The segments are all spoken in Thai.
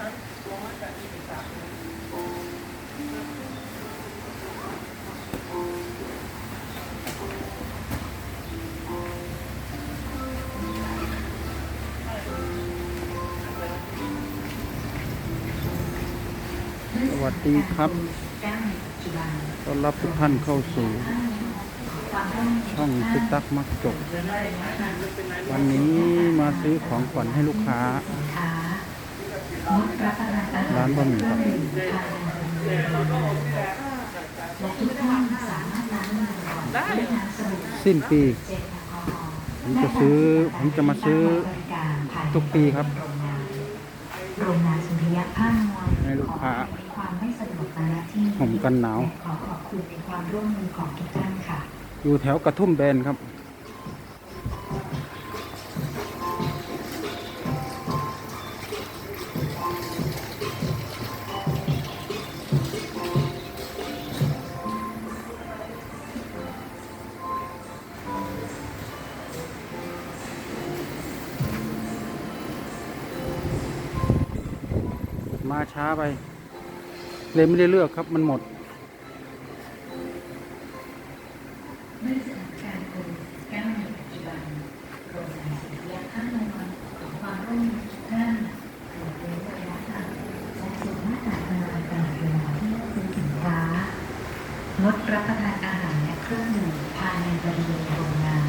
สวัสดีครับต้อนรับทุกท่านเข้าสู่ ช่องติกตักมักจกวันนี้มาซื้อของขวัญให้ลูกค้า ร้านบะหมี่ครับสิ้นปีผมจะซื้อผมจะมาซื้อทุกปีครับโรงงานสุริยะผ้านวลให้ลูกค้าขอในความไม่สะดวกมาณที่ผมกันหนาวขอขอบคุณในความร่วมมือของทุกท่านค่ะ อยู่แถวกระทุ่มแบนครับ มาช้าไป เลยไม่ได้เลือกครับมันหมดด้วยสถานการณ์ควิด19ในปัจจุบันโรงงานสุริยะผ้านวลขอความร่วมมือทุกท่านรดเว้นระยะห่างและสวมหน้ากากอนามัยตลอดเวลาที่เลือกซื้อสินค้างดรับประทานอาหารและเครื่องดื่มภายในบริเวณโรงงาน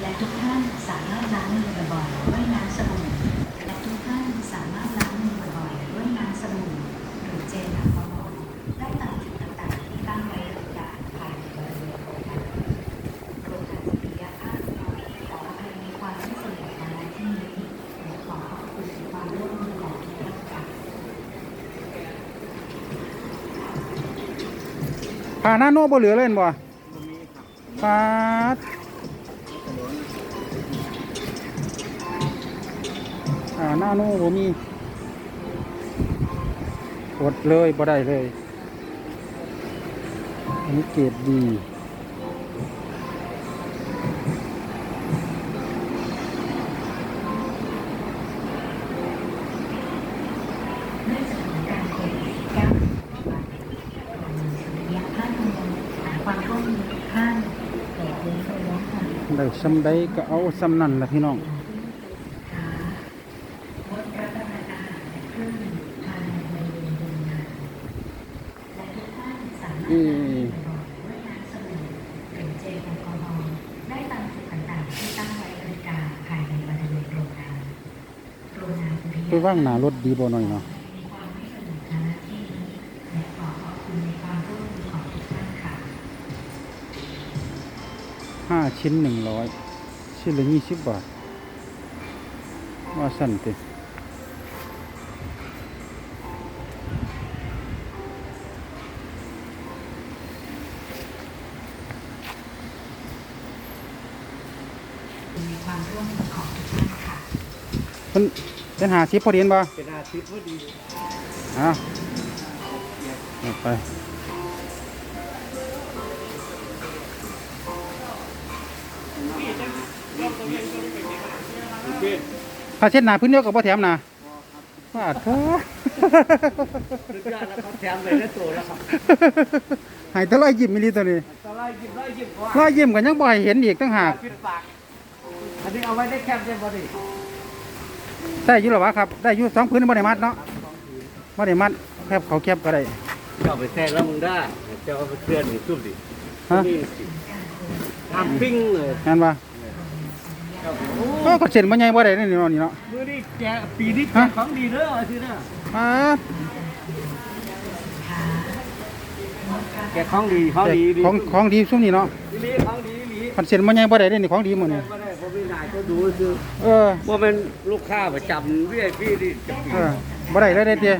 และทุกท่านสามารถล้างมือบ่อยๆยน้ำสบู่และทุกท่านสามารถล้างมือบ่อยๆด้วยน้ำสบู่หรือเจลแอลกอฮอล์ได้ตามจุดต่างๆที่ตั้งไว้บริการภายในบริเวณโรงงานโรงงานสุริยะภาพน้อยขออภัยในความไม่สะดวกในที่นี้และขอขอบคุณในความร่วมมือของทุกท่านค่ะ ผ่าหน้าโน่บ่เหลือเล่นบ่ปาดอ่าหน้าโน่บ่มีกดเลยบ่ได้เลยอันนี้เกรดดี นบริเวณโรงงานโรงงานสุริยะไปว่างหน้ารถดีบ่หน่อยเนาะาชิ้นหนึ่งร้อยชิ้นละยี่สิบบาท ว่าสั่นติในความร่วมมือของทุกท่านค่ะเป็นเป็นหาชิปพอดีนบ่เป็นอาทิตย์พอดีอะเอาไป ถ้าเช็ดหนาพื้นเดียวกับพ่แถมหนาว่าเถอะสุดยอดแล้วครับแถมเลยได้ตัวแล้วครับใหายตะลอยยิ้มมิลีตัวนี้ตะไลยิ้มไล่ยิ้มก่อนลอยยิ้มกันยังบ่อยเห็นอีกตั้งหากปิดปากอันนี้เอาไว้ได้แคบได้บ่ดิได้อยู่หรอวะครับ ได้อยู่สองพื้นบ่ได้มัดเนาะบ่ได้มัดแคบเขาแคบก็ได้เจ้าไปแท้แล้วมึงได้เจ้าเอาไปเตือนหนึ่งซุ่มดิฮะนี่สิทำปิ้งเลยงั้นว่าเจ้าโอ้ก็ก็เส้นบ่ใหญ่บ่ได้นี่เนาะนี่เนาะมือนี่แกปีนี้แกฮะของดีเด้อว่าสินะอ่าแกของดีของดีดีของของดีซุ่มนี่เนาะดีของดีดีคันเส้นบ่ใหญ่บ่ได้นี่ของดีหมื้อนี่บ่ได้บ่มีนายก็ดูคือเออว่าเป็นลูกค้าประจำเวียพี่ดิจะปีเออบ่ได้เลยเด้เตี้ย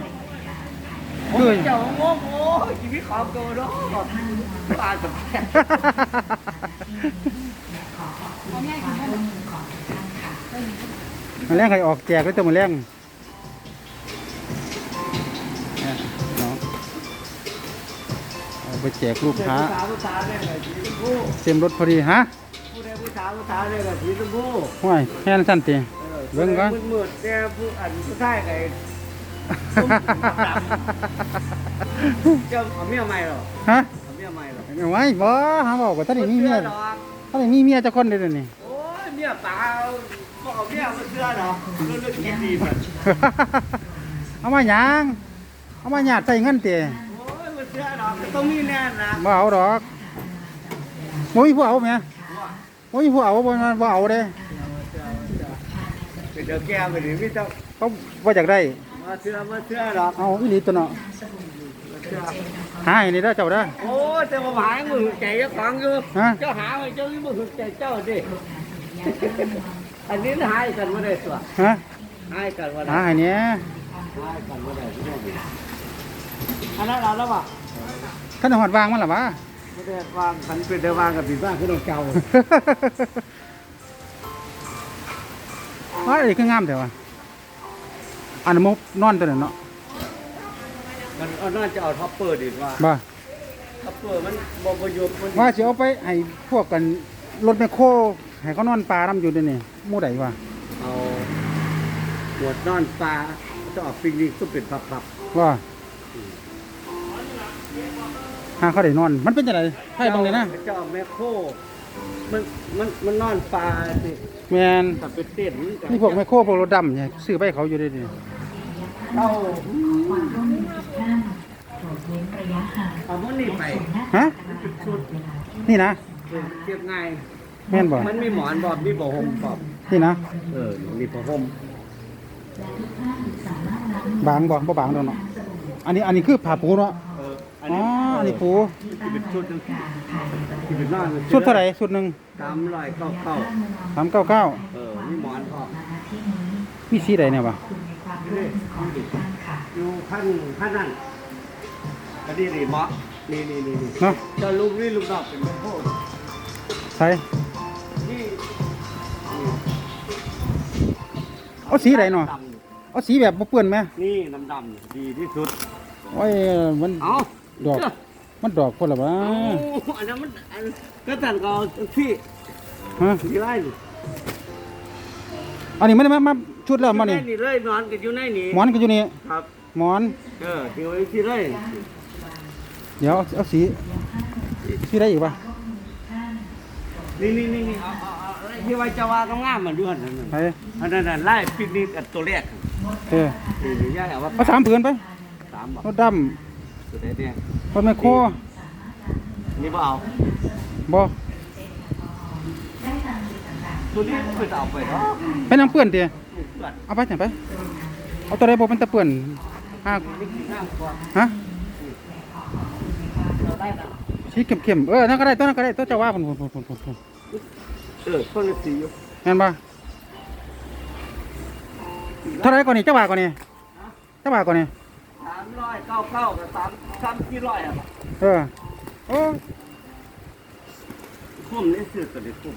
โอ้ยเจ้าโง่โง่ชีวิตของตัวเนาะปลากับแก มาแรงให้ออกแจกเลยตัวมาแรงเนี่ยเนาะเอาไปแจกลูกค้าผู้สาวผู้สาวเนี่ยแบบสีชมพูเต็มรถพอดีฮะผู้ใดผู้สาวผู้สาวเนี่ยแบบสีชมพูห้วยแค่นั้นสั้นตีออเบิ่งก่อนมืดๆแต่ผู้อันผู้ชายไก่ซุ่มเจ้าเอาเมียใหม่เหรอฮะเอาเมียใหม่เหรอเอาไว้บ่หาบอกว่าท่านได้มีเมียบ่ชื่อดอกท่านได้มีเมียจักคนเด้อเดี๋ยวนี้ โอ้ยเมียเปล่าบอกเอาเมียมาเชื่อดอกเรื่องเรื่องกินดีแบบเอามาหยังเอามาหยาดใส่เงินเตะโอ้ยมาเชื่อดอกต้องมีแน่นะบ่เอาดอกบ่มีผู้เอาแหม่บ่มีผู้เอาบ่มาบ่เอาเด้เดี๋ยวแกไปดิพี่ต้องเขาบ่อยากได้มาเชื่อมาเชื่อดอกเอาอีหลีตัวเนาะมาเชื่อหาให้นี่เด้อเจ้าเด้อโอ้ยแต่ว่าหายมือใจเจ้าของอยู่ฮะเจ้าหาไว้เจ้าที่มือใจเจ้าดิ อันนี้หายกันไม่ได้ตัวฮะหายกันไม่ได้หาให้เนี่ยหายกันไม่ได้ที่นี่อันนั้นเราแล้วป่ะท่านหอดวางมันล่ะวะไม่ได้วางขันเป็นได้วางกับผีบ้านขึ้นเก่าว่าอะไรคืองามแต่ว่าอันนั้นมกนอนตัวนั้นเนาะมันเอาน่าจะเอาท็อปเปอร์ดีกว่าบ่ท็อปเปอร์มันบ่ประโยชน์มันว่าสิเอาไปให้พวกกันรถแมคโคร ให้เขานอนปลานํอยู่เดี๋ยวนี้หมู่ใดวะเอาหมวดนอนปลาจะออกปิกนิกก็เป็นพับว่าหาเขาได้นอน มันเป็นจังไดๆให้เบังเลยนะเจ้าแมคโครมันมันมันนอนปลาสิแม่นถ้าเป็นเต้นมันนี่พวกแมคโครพวกรถดำเนี่ยซื้อไปให้เขาอยู่เดี๋ยวนี้เอาความร่วมมือทุกท่านโปรดเว้นระยะห่างเอามันนี่ไปฮะชุดนี่นะ เออเทียบง่าย แม่นบ่มันมีหมอนบอบมีบ่ห่มบอบนี่นะเออมีผ้าห่มและทุกท่านสามารถรับบางบ่บ่บางดอกเนาะอันนี้อันนี้คือผ้าปูเนาะเอออันอ๋อนี้อันนี้ปูที่เป็นชุดหนึงการภายในประเทที่ศเป็นนอนชุดเท่าไหร่ชุดหนึ่งสามร้อยเก้าเก้าสามเก้าเก้าเออมีหมอนพร้อมมาที่นี้มีสีใดเนี่ยวะคุณในความร่วมมือของทุกท่านค่ะอยู่ขั้นขั้นนั้นก็ดีดีเหมาะนี่นี่นี่นี่เนาะเจ้าลูกนี่ลูกดอกเป็นโคตรใส่ เอาสีใดเนาะดเอาสีแบบบ่เปื้อนไหมำนี่ดำดำๆดีที่สุดโอ้ยมันเอาดอก มันดอกคนละวะเอาอันนั้นมันอันก็ตันก็เอาที่ฮะที่ไร่นี่อันนี้มันมามาชุดแล้วมาอยู่นี่ในนี่เลยนอนกันอยู่ในนี่หมอนก็อยู่นี่ครับหมอนเออที่ไว้ที่ไรเดี๋ยวเอาเอาสีสีได้อีกปะนี่นี่นี่นี่เอา เอาเอาอะไรที่ไว้จะว่ากงามๆมันด้วยนั่นน่ะไปอันนั้นน่ะไล่ปิกนิกอันตัวแรกเออนี่นี่ย่าเอาว่าเอาสามผืนไปสามบอกรถดตัวไหนเนี่ยำรถแมคโครนี่บ่เอาบ่ตัวนี้ก็จะเอาไปเนาะเป็นน้ำเปื้อนเตียนี่เพื่อนเอาไปไหนไป เอาตัวใดบ่เป็นตะเปื้อนหากนี่กินน้ำก่อนฮะเราได้นะสีเข้มๆเออนั่นก็ได้ตัวนั้นก็ได้ตัวเจ้าว่าพุ่นพุ่นพุ่นพุ่นพุ่น เออคนละสีอยู่แม่นบ่เท่าไหรก่อนนี่เจ้าว่าก่อนนี่เจ้าว่าก่อนนี่สามร้อยเก้าเก้ากับสามสามกี่ร้อยอะเออโอ้คุ้มนี่ซื้อตัวนี้คุ้ม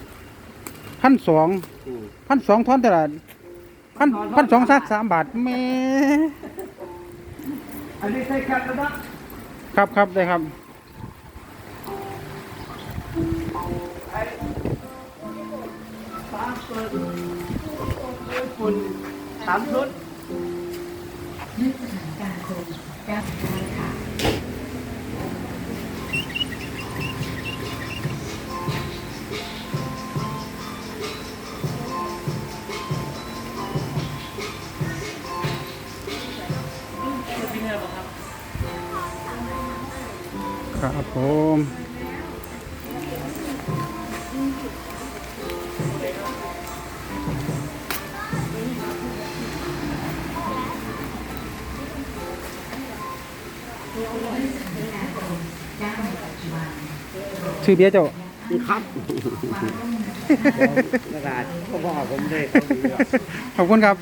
พันสองอืมพันสองทอนแต่ละพันพันสองสักสามบาทแม่อันนี้ใส่กันแล้วนะครับ ครับได้ครับ ไอ้ ญี่ปุ่นสามชุดด้วยสถานการณ์โควิดได้ค่ะ ชื่อเบียร์เจ้าครับกระดาษเขาบอกผมเลยเขาดีแล้วขอบคุณครับ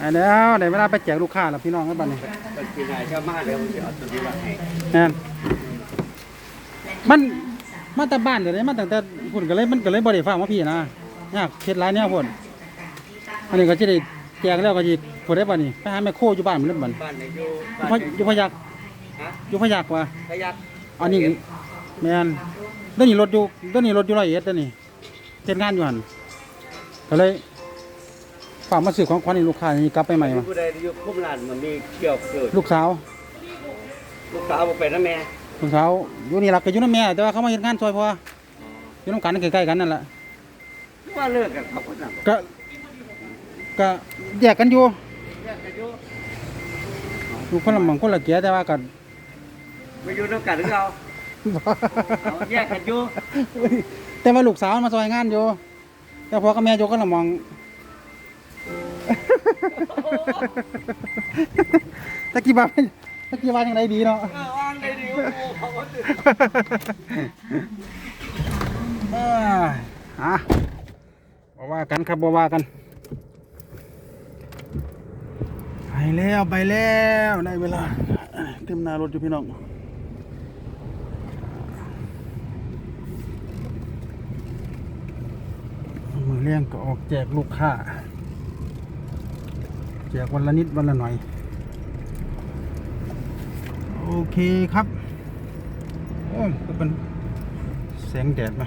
อ่าเดี๋ยวในเวลาไปแจกลูกค้าแล้วพี่น้องกันบ้านนี้เป็นปีไหนเจ้ามาเดี๋ยวผมจะเอาตัวนี้มาให้นั่นมันมาแต่บ้านเดี๋ยวนี้มาตั้งแต่พุ่นก็เลยมันก็เลยบ่ได้ฟังว่าพี่นะยากเฮ็ดหลายแนวพุ่นอันนี้ก็จะได้แจกแล้วก็สิพุ่นได้บ่นี่ไปหาแม่โคอยู่บ้านมันเล่นบ่นบ้านไหนอยู่อยู่บ้านพะอยู่พะยัก ฮะอยู่พะยักว่ะพยักอันนี้แม่นเดี๋ยวนี้รถอยู่เดี๋ยวนี้รถอยู่ร้อยเอ็ดเดี๋ยวนี้เฮ็ดงานอยู่หั่นก็เลยฝากมาซื้อของขวัญให้ลูกค้านี่กลับไปใหม่มาผู้ใดอยู่คุ้มร้านมันมีเกี่ยวเกิดลูกสาว ลูกสาวบ่ไปนะแม่ลูกสาวอยู่นี่หลักก็อยู่นำแม่แต่ว่าเขามาเฮ็ดงานซอยพ่ออยู่นำกันใกล้ๆกันนั่นแหละว่าเลิกกันเขาคนนั้นก็ก็แยกกันอยู่แยกกันอยู่อยู่คนละหม่องคนละเกียแต่ว่าก็ มาอยู่ด้วยกันหรือเราเอาแยกกันอยู่แต่ว่าลูกสาวมาซอยงานอยู่แต่พ่อกับแม่อยู่คนละหม่องตะกี้บาตะกี้บาจังไดดีเนาะเออวางได้ดีโอ้โหเขาก็ตื่นเอ้ยอะบ่ว่ากันครับบ่ว่ากันไปแล้วไปแล้วได้เวลาเต็มหน้ารถอยู่พี่น้อง มือเลี้ยงก็ออกแจกลูกค้า แจกวันละนิดวันละหน่อย โอเคครับ โอ้ก็เป็นแสงแดดมา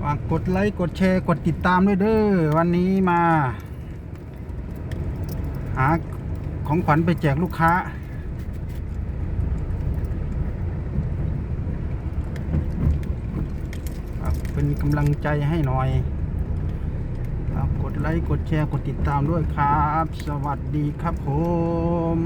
ฝากกดไลค์กดแชร์กดติดตามด้วยเด้อวันนี้มา หาของขวัญไปแจกลูกค้า ฝาก เป็นกำลังใจให้หน่อยฝากกดไลค์กดแชร์กดติดตามด้วยครับ สวัสดีครับผม